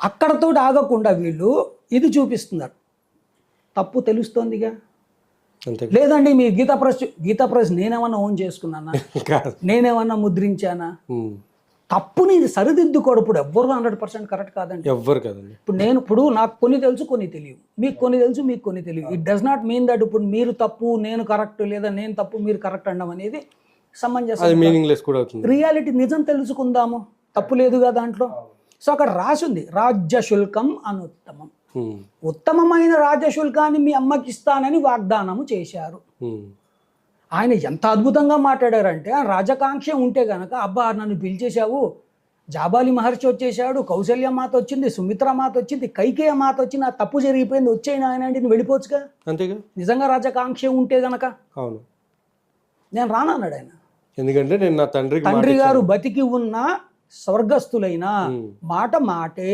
అక్కడతో ఆగకుండా వీళ్ళు ఇది చూపిస్తున్నారు. తప్పు తెలుస్తోందిగా? లేదండి మీ గీతా ప్రెస్ గీతా ప్రెస్ నేనేమన్నా ఓన్ చేసుకున్నానా? నేనేమన్నా ముద్రించానా. తప్పుని సరిదిద్దుకోడు. ఇప్పుడు ఎవ్వరు హండ్రెడ్ పర్సెంట్ కరెక్ట్ కాదండి. ఎవ్వరు కదండి. ఇప్పుడు నేను ఇప్పుడు నాకు కొన్ని తెలుసు కొన్ని తెలియవు మీకు కొన్ని తెలుసు మీకు కొన్ని తెలియవు it does not mean that ఇప్పుడు మీరు తప్పు నేను కరెక్ట్ లేదా నేను తప్పు మీరు కరెక్ట్ అనడం అనేది సమంజసం రియాలిటీ నిజం తెలుసుకుందాము. తప్పు లేదుగా దాంట్లో? సో అక్కడ రాసుంది రాజ్య శుల్కం అనుత్తమం. ఉమ్. ఉత్తమమైన రాజ్య శుల్కాన్ని మీ అమ్మకి ఇస్తానని వాగ్దానము చేశారు. ఆయన ఎంత అద్భుతంగా మాట్లాడారంటే ఆ రాజకాంక్ష ఉంటే గనక అబ్బా నన్ను పిలిచేశావు. జాబాలి మహర్షి వచ్చేసాడు కౌశల్య మాత వచ్చింది సుమిత్ర మాత వచ్చింది కైకేయ మాత వచ్చింది ఆ తప్పు జరిగిపోయింది వచ్చేయన ఆయన అంటే నువ్వు వెళ్ళిపోవచ్చుగా? అంతేగా? నిజంగా రాజకాంక్ష ఉంటే గనక. అవును. నేను రానన్నాడు ఆయన. ఎందుకంటే నేను నా తండ్రికి మాట తండ్రి గారు బతికి ఉన్న స్వర్గస్థులైన. మాట మాటే